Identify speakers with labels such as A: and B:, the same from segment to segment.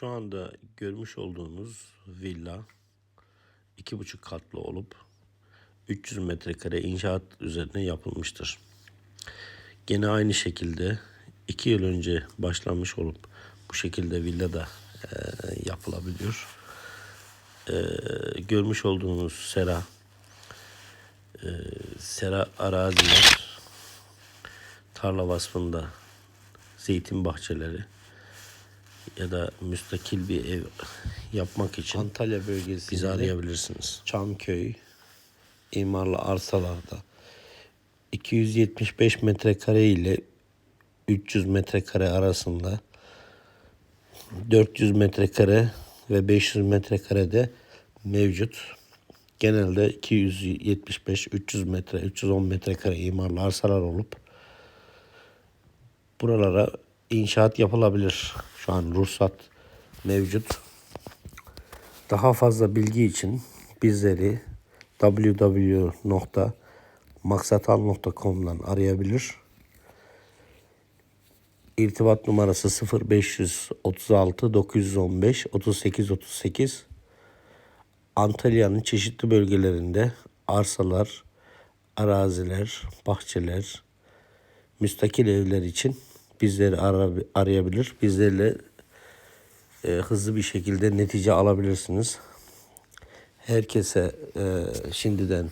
A: Şu anda görmüş olduğunuz villa iki buçuk katlı olup 300 metrekare inşaat üzerine yapılmıştır. Gene aynı şekilde iki yıl önce başlanmış olup bu şekilde villa da e, yapılabiliyor. E, görmüş olduğunuz sera e, sera araziler tarla vasfında zeytin bahçeleri ya da müstakil bir ev yapmak için
B: Antalya bölgesinde
A: bizi arayabilirsiniz.
B: Çamköy imarlı arsalarda 275 metrekare ile 300 metrekare arasında 400 metrekare ve 500 metrekarede mevcut. Genelde 275-300 metre, 310 metrekare imarlı arsalar olup buralara inşaat yapılabilir. Şu an ruhsat mevcut. Daha fazla bilgi için bizleri www.maksatal.com'dan arayabilir. İrtibat numarası 0536 915 38 38. Antalya'nın çeşitli bölgelerinde arsalar, araziler, bahçeler, müstakil evler için bizleri ara- arayabilir. Bizlerle e, hızlı bir şekilde netice alabilirsiniz. Herkese e, şimdiden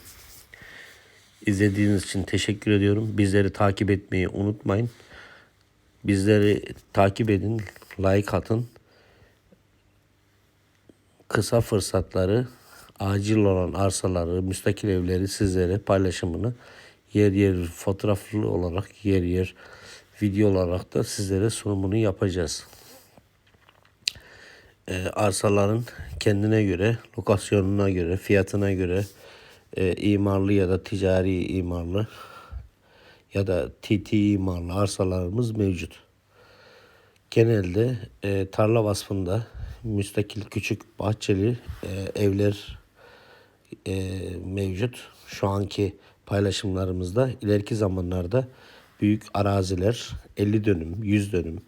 B: izlediğiniz için teşekkür ediyorum. Bizleri takip etmeyi unutmayın. Bizleri takip edin, like atın. Kısa fırsatları, acil olan arsaları, müstakil evleri sizlere paylaşımını yer yer fotoğraflı olarak, yer yer video olarak da sizlere sunumunu yapacağız e, arsaların kendine göre, lokasyonuna göre, fiyatına göre e, imarlı ya da ticari imarlı ya da TT imarlı arsalarımız mevcut. Genelde e, tarla vasfında müstakil küçük bahçeli e, evler e, mevcut. Şu anki paylaşımlarımızda ileriki zamanlarda büyük araziler 50 dönüm, 100 dönüm,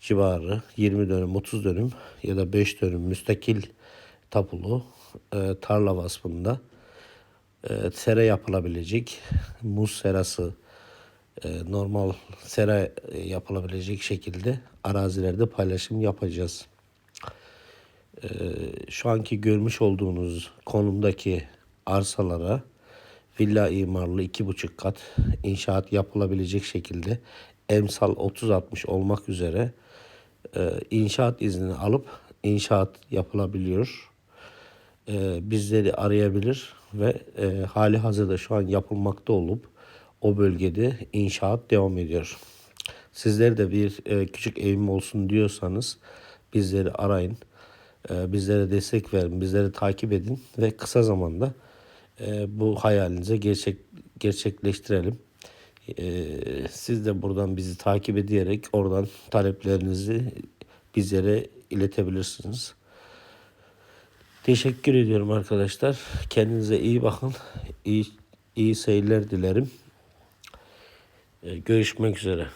B: civarı 20 dönüm 30 dönüm ya da 5 dönüm müstakil tapulu e, tarla vasfında e, sera yapılabilecek muz serası e, normal sera e, yapılabilecek şekilde arazilerde paylaşım yapacağız. E, şu anki görmüş olduğunuz konumdaki arsalara villa imarlı iki buçuk kat inşaat yapılabilecek şekilde emsal 30-60 olmak üzere e, inşaat iznini alıp inşaat yapılabiliyor. E, bizleri arayabilir ve e, hali hazırda şu an yapılmakta olup o bölgede inşaat devam ediyor. Sizler de bir e, küçük evim olsun diyorsanız bizleri arayın. E, bizlere destek verin, bizleri takip edin ve kısa zamanda e, bu hayalinize gerçek gerçekleştirelim. Ee, siz de buradan bizi takip ederek oradan taleplerinizi bizlere iletebilirsiniz. Teşekkür ediyorum arkadaşlar. Kendinize iyi bakın. İyi, iyi seyirler dilerim. Ee, görüşmek üzere.